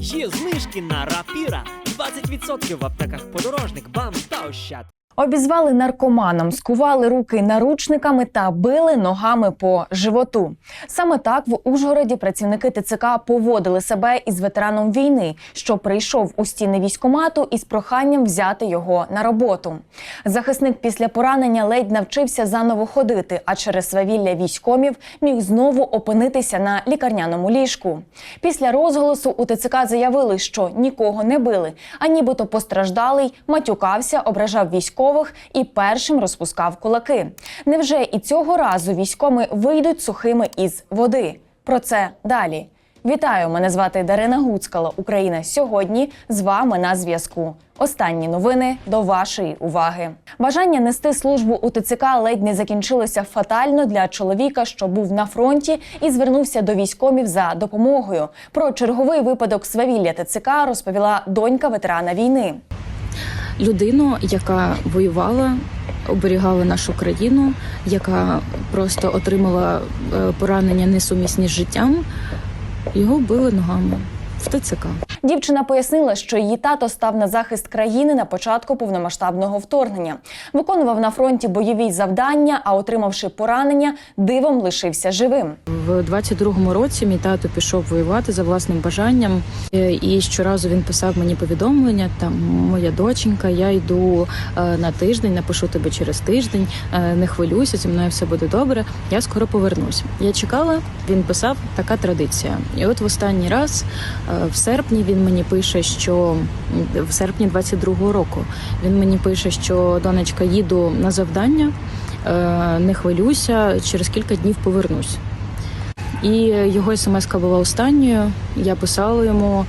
Є знижки на рапіра. 20% в аптеках подорожник, бам та ощад. Обізвали наркоманом, скували руки наручниками та били ногами по животу. Саме так в Ужгороді працівники ТЦК поводили себе із ветераном війни, що прийшов у стіни військомату із проханням взяти його на роботу. Захисник після поранення ледь навчився заново ходити, а через свавілля військомів міг знову опинитися на лікарняному ліжку. Після розголосу у ТЦК заявили, що нікого не били, а нібито постраждалий матюкався, ображав військових і першим розпускав кулаки. Невже і цього разу військоми вийдуть сухими із води? Про це далі. Вітаю! Мене звати Дарина Гуцкала. Україна сьогодні з вами на зв'язку. Останні новини до вашої уваги. Бажання нести службу у ТЦК ледь не закінчилося фатально для чоловіка, що був на фронті і звернувся до військомів за допомогою. Про черговий випадок свавілля ТЦК розповіла донька ветерана війни. Людину, яка воювала, оберігала нашу країну, яка просто отримала е, поранення несумісні з життям. Його били ногами в ТЦК. Дівчина пояснила, що її тато став на захист країни на початку повномасштабного вторгнення. Виконував на фронті бойові завдання, а отримавши поранення, дивом лишився живим. В 22-му році мій тато пішов воювати за власним бажанням, Е, і щоразу він писав мені повідомлення. Там моя доченька, я йду е, на тиждень, напишу тебе через тиждень. е, Не хвилюйся, зі мною все буде добре. Я скоро повернусь. Я чекала. Він писав така традиція. І от в останній раз, в серпні, він мені пише, що в серпні 22-го року він мені пише, що донечка їду на завдання. е, Не хвилюйся, через кілька днів повернусь. І його смс була останньою. Я писала йому,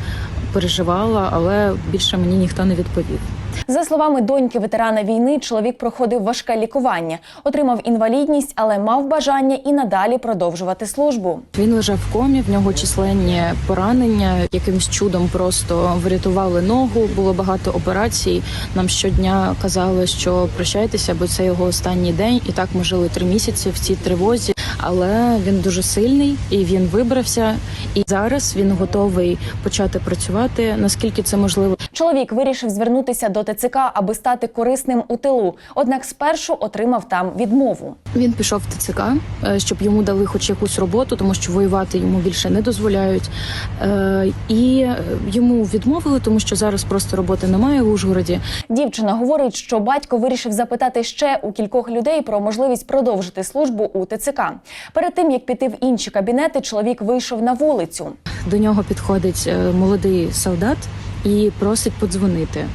переживала, але більше мені ніхто не відповів. За словами доньки ветерана війни, чоловік проходив важке лікування, отримав інвалідність, але мав бажання і надалі продовжувати службу. Він лежав в комі, в нього численні поранення. Якимсь чудом просто врятували ногу. Було багато операцій. Нам щодня казали, що прощайтеся, бо це його останній день. І так ми жили три місяці в цій тривозі. Але він дуже сильний і він вибрався. І зараз він готовий почати працювати наскільки це можливо. Чоловік вирішив звернутися до ТЦК, аби стати корисним у тилу. Однак спершу отримав там відмову. Він пішов в ТЦК, е, щоб йому дали хоч якусь роботу, тому що воювати йому більше не дозволяють. Е, І е, йому відмовили, тому що зараз просто роботи немає в Ужгороді. Дівчина говорить, що батько вирішив запитати ще у кількох людей про можливість продовжити службу у ТЦК. Перед тим як піти в інші кабінети, чоловік вийшов на вулицю. До нього підходить молодий солдат і просить подзвонити.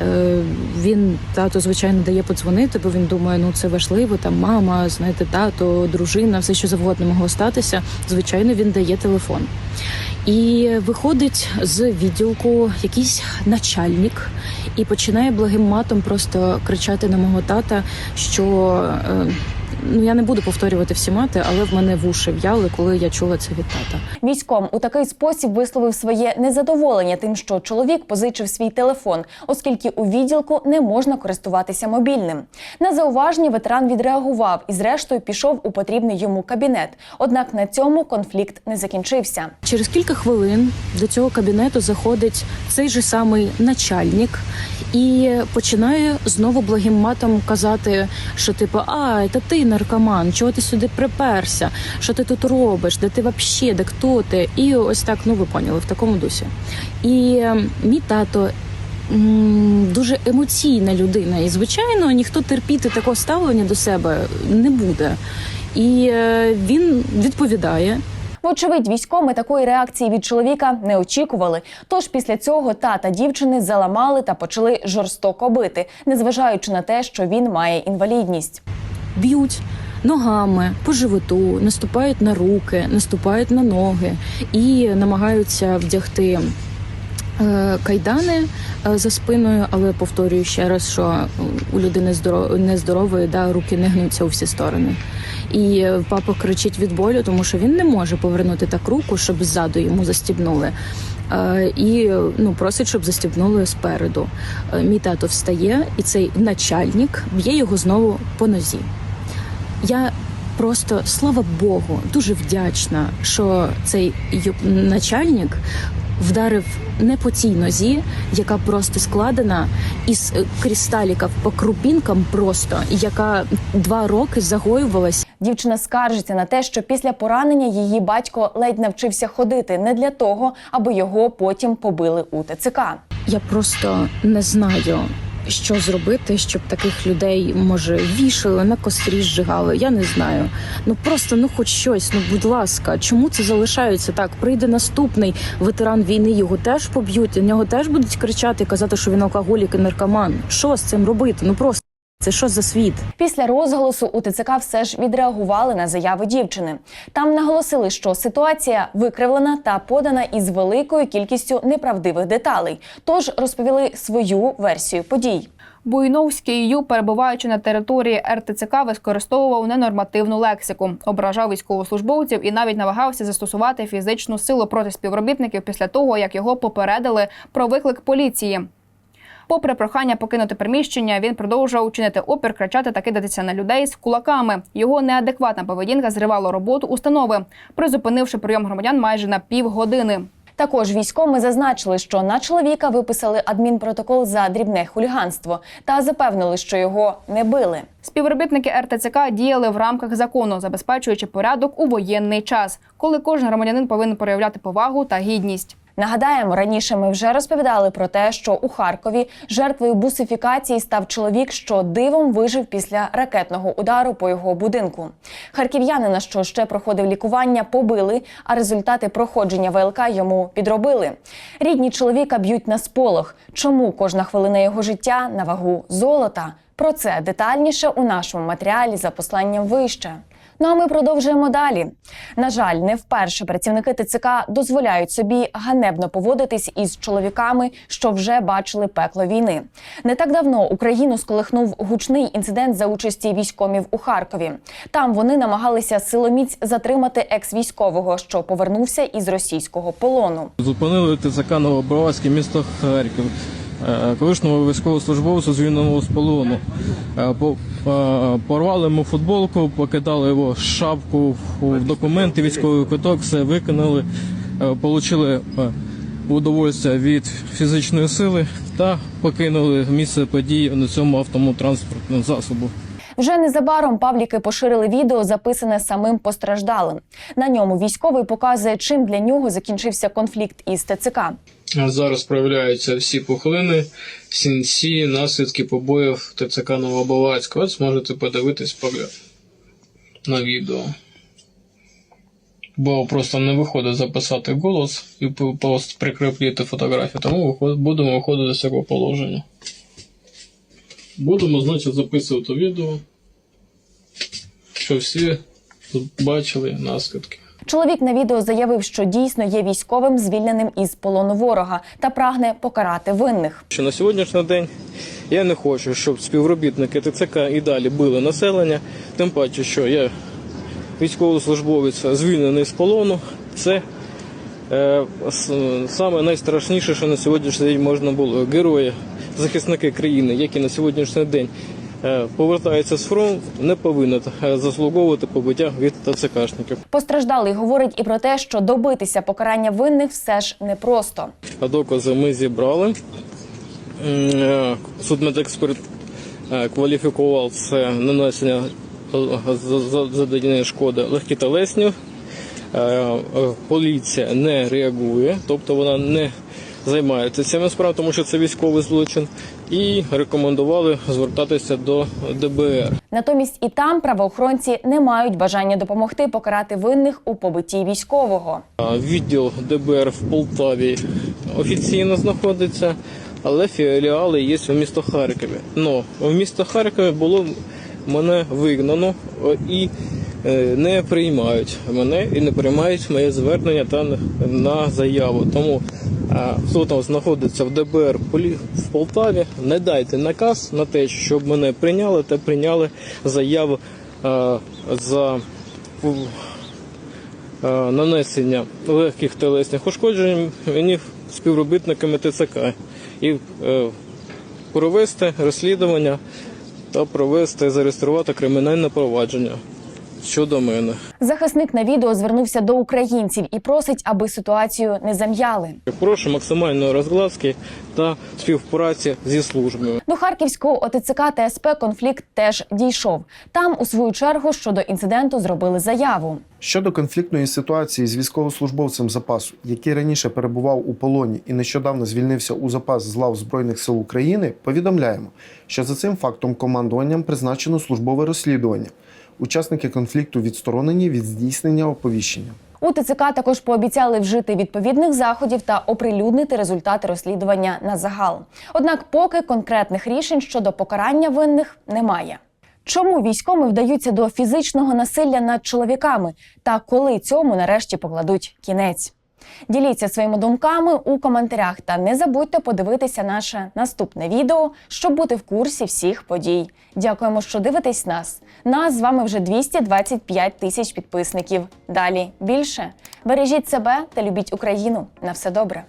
Е, Він тато, звичайно, дає подзвонити, бо він думає, ну це важливо. Там мама, знаєте, тато, дружина, все що завгодно могло статися. Звичайно, він дає телефон. І виходить з відділку якийсь начальник і починає благим матом просто кричати на мого тата, що е, ну я не буду повторювати всі мати, але в мене вуші в'яли, коли я чула це від тата. Військом у такий спосіб висловив своє незадоволення тим, що чоловік позичив свій телефон, оскільки у відділку не можна користуватися мобільним. На зауваження ветеран відреагував і, зрештою, пішов у потрібний йому кабінет. Однак на цьому конфлікт не закінчився. Через кілька хвилин до цього кабінету заходить цей же самий начальник і починає знову благим матом казати, що типу, а це ти наркоман, чого ти сюди приперся? Що ти тут робиш? Де ти вообще, де хто ти? І ось так, ну ви поняли, в такому дусі. І мій тато. Дуже емоційна людина, і звичайно, ніхто терпіти такого ставлення до себе не буде. І е, він відповідає, Вочевидь, військоми такої реакції від чоловіка не очікували. Тож після цього тата дівчини заламали та почали жорстоко бити, незважаючи на те, що він має інвалідність. б'ють ногами по животу, наступають на руки, наступають на ноги і намагаються вдягти. Е, Кайдани е, за спиною, але повторюю ще раз, що у людини здоро- нездорової да, руки не гнуться у всі сторони. І папа кричить від болю, тому що він не може повернути так руку, щоб ззаду йому застібнули. Е, І ну просить, щоб застібнули спереду. Мій тато встає, і цей начальник б'є його знову по нозі. Я просто слава Богу, дуже вдячна, що цей начальник вдарив не по цій нозі, яка просто складена із е, крісталіків по крупінкам, просто яка два роки загоювалась. Дівчина скаржиться на те, що після поранення її батько ледь навчився ходити не для того, аби його потім побили у ТЦК. Я просто не знаю. Що зробити, щоб таких людей може вішали на кострі зжигали? Я не знаю. Ну просто ну хоч щось. Ну будь ласка, чому це залишається так? Прийде наступний ветеран війни, його теж поб'ють. У нього теж будуть кричати, казати, що він алкоголік і наркоман. Що з цим робити? Ну просто це що за світ? Після розголосу у ТЦК все ж відреагували на заяви дівчини. Там наголосили, що ситуація викривлена та подана із великою кількістю неправдивих деталей. Тож розповіли свою версію подій. Буйновський Ю, перебуваючи на території РТЦК, використовував ненормативну лексику, ображав військовослужбовців і навіть намагався застосувати фізичну силу проти співробітників після того, як його попередили про виклик поліції. Попри прохання покинути приміщення, він продовжував чинити опір, кричати та кидатися на людей з кулаками. Його неадекватна поведінка зривала роботу установи, призупинивши прийом громадян майже на півгодини. Також військові зазначили, що на чоловіка виписали адмінпротокол за дрібне хуліганство та запевнили, що його не били. Співробітники РТЦК діяли в рамках закону, забезпечуючи порядок у воєнний час, коли кожен громадянин повинен проявляти повагу та гідність. Нагадаємо, раніше ми вже розповідали про те, що у Харкові жертвою бусифікації став чоловік, що дивом вижив після ракетного удару по його будинку. Харків'янина, що ще проходив лікування, побили, а результати проходження ВЛК йому підробили. Рідні чоловіка б'ють на сполох. Чому кожна хвилина його життя на вагу золота? Про це детальніше у нашому матеріалі за посланням вище. Ну а ми продовжуємо далі. На жаль, не вперше працівники ТЦК дозволяють собі ганебно поводитись із чоловіками, що вже бачили пекло війни. Не так давно Україну сколихнув гучний інцидент за участі військомів у Харкові. Там вони намагалися силоміць затримати екс-військового, що повернувся із російського полону. Зупинили ТЦК Новобровацьке місто Харків. Е, Колишнього військовослужбовця звільненого з полону. Е, е, Порвали йому футболку, покидали його шапку в документи, військовий квиток, все получили е, удовольствие від фізичної сили та покинули місце події на цьому автомотранспортному засобу. Вже незабаром пабліки поширили відео, записане самим постраждалим. На ньому військовий показує, чим для нього закінчився конфлікт із ТЦК. Зараз проявляються всі пухлини, сінці, наслідки побоїв ТЦК Новобавацька. От зможете подивитись погляд на відео. Бо просто не виходить записати голос і просто прикріпити фотографію, тому будемо виходити з цього положення. Будемо, значить, записувати відео, щоб всі бачили наслідки. Чоловік на відео заявив, що дійсно є військовим, звільненим із полону ворога, та прагне покарати винних. Що на сьогоднішній день я не хочу, щоб співробітники ТЦК і далі били населення. Тим паче, що я військовослужбовець звільнений з полону. Це е, саме найстрашніше, що на сьогоднішній день можна було. Герої, захисники країни, які на сьогоднішній день е, повертаються з фронту, не повинні е, заслуговувати побиття від ТЦКшників. Постраждалий говорить і про те, що добитися покарання винних все ж непросто. А докази ми зібрали. Е, Судмедексперт кваліфікував це нанесення за- за- завданої шкоди легкі телесні. Е, е, Поліція не реагує, тобто вона не займається цими справами, тому що це військовий злочин. І рекомендували звертатися до ДБР. Натомість і там правоохоронці не мають бажання допомогти покарати винних у побитті військового. Відділ ДБР в Полтаві офіційно знаходиться, але філіали є у місто Харкові. Но в місто Харкові було мене вигнано і не приймають мене і не приймають моє звернення та на- заяву. Тому хто там знаходиться в ДБР в Полтаві, не дайте наказ на те, щоб мене прийняли та прийняли заяву за е, нанесення легких телесних ушкоджень мені співробітниками ТЦК і е, провести розслідування та провести зареєструвати кримінальне провадження щодо мене. Захисник на відео звернувся до українців і просить, аби ситуацію не зам'яли. Прошу максимальної розгладки та співпраці зі службою. До харківського ОТЦК та СП конфлікт теж дійшов. Там, у свою чергу, щодо інциденту зробили заяву. Щодо конфліктної ситуації з військовослужбовцем запасу, який раніше перебував у полоні і нещодавно звільнився у запас з лав Збройних сил України, повідомляємо, що за цим фактом командуванням призначено службове розслідування. Учасники конфлікту відсторонені від здійснення оповіщення. У ТЦК також пообіцяли вжити відповідних заходів та оприлюднити результати розслідування на загал. Однак, поки конкретних рішень щодо покарання винних немає. Чому військові вдаються до фізичного насилля над чоловіками та коли цьому нарешті покладуть кінець? Діліться своїми думками у коментарях та не забудьте подивитися наше наступне відео, щоб бути в курсі всіх подій. Дякуємо, що дивитесь нас. Нас з вами вже 225 тисяч підписників. Далі більше. Бережіть себе та любіть Україну. На все добре.